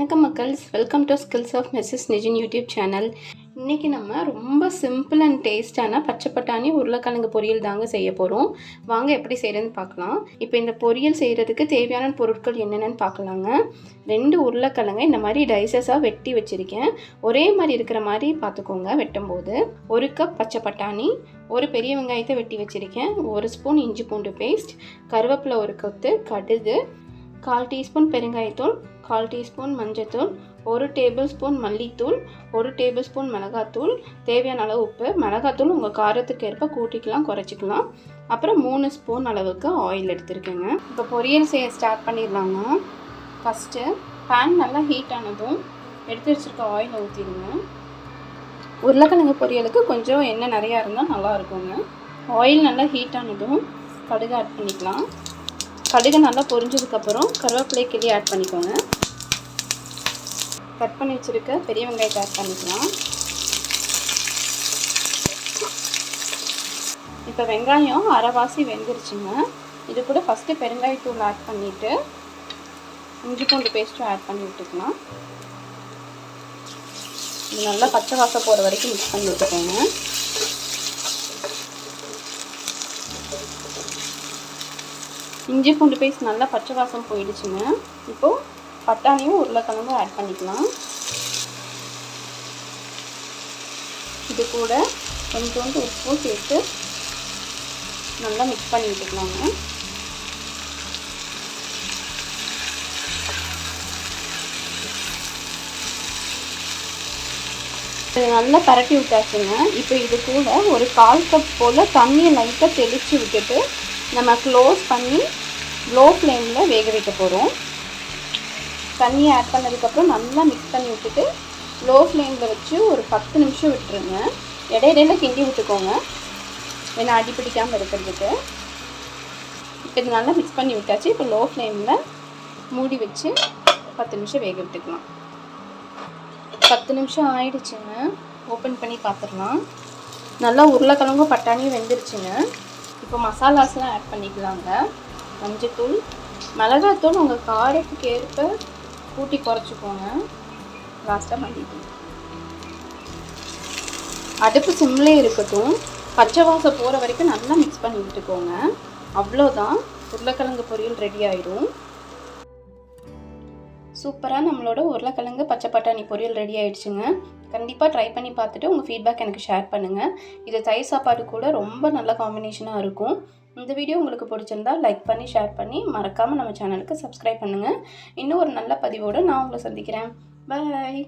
வணக்கம் மக்கள்ஸ். Welcome to skills of Mrs Nijin YouTube channel இன்றைக்கி நம்ம ரொம்ப சிம்பிள் அண்ட் டேஸ்டான பச்சை பட்டாணி உருளைக்கிழங்கு பொரியல் தாங்க செய்ய போகிறோம் வாங்க எப்படி செய்கிறதுன்னு பார்க்கலாம். இப்போ இந்த பொரியல் செய்கிறதுக்கு தேவையான பொருட்கள் என்னென்னு பார்க்கலாங்க. ரெண்டு உருளைக்கிழங்கை இந்த மாதிரி டைசஸாக வெட்டி வச்சுருக்கேன். ஒரே மாதிரி இருக்கிற மாதிரி பார்த்துக்கோங்க வெட்டும்போது. ஒரு கப் பச்சை பட்டாணி ஒரு பெரிய வெங்காயத்தை வெட்டி வச்சுருக்கேன். ஒரு ஸ்பூன் இஞ்சி பூண்டு பேஸ்ட் கருவேப்பிலை ஒரு கொத்து கடுகு கால் டீஸ்பூன் பெருங்காயத்தூள் கால் டீஸ்பூன் மஞ்சத்தூள் ஒரு டேபிள் ஸ்பூன் மல்லித்தூள் ஒரு டேபிள் ஸ்பூன் மிளகாத்தூள். தேவையான அளவு உப்பு. மிளகாத்தூள் உங்கள் காரத்துக்கு ஏற்ப கூட்டிக்கலாம் குறைச்சிக்கலாம். அப்புறம் மூணு ஸ்பூன் அளவுக்கு ஆயில் எடுத்துருக்கேங்க. இப்போ பொரியல் செய்ய ஸ்டார்ட் பண்ணிடலாங்க. ஃபஸ்ட்டு பேன் நல்லா ஹீட் ஆனதும் எடுத்து வச்சுருக்க ஆயில் ஊற்றிடுங்க உருளைக்கிழங்கு பொரியலுக்கு கொஞ்சம் எண்ணெய் நிறையா இருந்தால் நல்லா இருக்குங்க. ஆயில் நல்லா ஹீட் ஆனதும் கடுகு ஆட் பண்ணிக்கலாம். கடுகு நல்லா பொரிஞ்சதுக்கப்புறம் கருவேப்பிலை கிளி ஆட் பண்ணிக்கோங்க. கட் பண்ணி வச்சுருக்க பெரிய வெங்காயத்தை ஆட் பண்ணிக்கலாம். இப்போ வெங்காயம் அரைவாசி வெந்துருச்சுங்க. இது கூட ஃபஸ்ட்டு பெருங்காயத்தூள் ஆட் பண்ணிவிட்டு இஞ்சி பூண்டு பேஸ்ட்டும் ஆட் பண்ணி விட்டுக்கலாம். இது நல்லா பச்சை வாசம் போகிற வரைக்கும் மிக்ஸ் பண்ணி விட்டுக்கோங்க. இஞ்சி பூண்டு பேஸ்ட் நல்லா பச்சை வாசம் போயிடுச்சுங்க. இப்போது பட்டாணியும் உருளைக்கிழங்கும் ஆட் பண்ணிக்கலாம். இது கூட கொஞ்சோண்டு உப்பும் சேர்த்து நல்லா மிக்ஸ் பண்ணி விட்டுக்கலாங்க. இது நல்லா பரட்டி விட்டாச்சுங்க. இப்போ இது கூட ஒரு கால் கப் போல் தண்ணியை லைட்டாக தெளித்து விட்டுட்டு நம்ம க்ளோஸ் பண்ணி லோ ஃப்ளேமில் வேக வைக்க போகிறோம் தண்ணியை ஆட் பண்ணதுக்கப்புறம் நல்லா மிக்ஸ் பண்ணி விட்டுட்டு லோ ஃப்ளேமில் வச்சு ஒரு பத்து நிமிஷம் விட்டுருங்க. இடையிடையில கிண்டி விட்டுக்கோங்க. ஏன்னா அடி பிடிக்காமல் இருக்கிறதுக்கு. இப்போ இது நல்லா மிக்ஸ் பண்ணி விட்டாச்சு. இப்போ லோ ஃப்ளேமில் மூடி வச்சு பத்து நிமிஷம் வேக விட்டுக்கலாம். பத்து நிமிஷம் ஆயிடுச்சுங்க. ஓப்பன் பண்ணி பார்த்துடலாம் நல்லா உருளைக்கிழங்கும் பட்டாணியும் வெந்துருச்சுங்க. இப்போ மசாலாஸ்லாம் ஆட் பண்ணிக்கலாங்க. மஞ்சத்தூள் மிளகாத்தூள் உங்கள் காரத்துக்கு ஏற்ப கூட்டி குறைச்சிக்கோங்க. லாஸ்ட்டாக மல்லித்தூள். அடுப்பு சிம்லே இருக்கட்டும். பச்சை வாசம் போகிற வரைக்கும் நல்லா மிக்ஸ் பண்ணி விட்டுக்கோங்க. அவ்வளோதான். உருளைக்கிழங்கு பொரியல் ரெடி ஆயிடும் சூப்பராக நம்மளோட உருளைக்கிழங்கு பச்சை பட்டாணி பொரியல் ரெடி ஆயிடுச்சுங்க. கண்டிப்பாக ட்ரை பண்ணி பார்த்துட்டு உங்கள் ஃபீட்பேக் எனக்கு ஷேர் பண்ணுங்கள் இது தயிர் சாப்பாடு கூட ரொம்ப நல்ல காம்பினேஷனாக இருக்கும். இந்த வீடியோ உங்களுக்கு பிடிச்சிருந்தா லைக் பண்ணி ஷேர் பண்ணி மறக்காமல் நம்ம சேனலுக்கு சப்ஸ்கிரைப் பண்ணுங்கள் இன்னும் ஒரு நல்ல பதிவோடு நான் உங்களை சந்திக்கிறேன். பாய்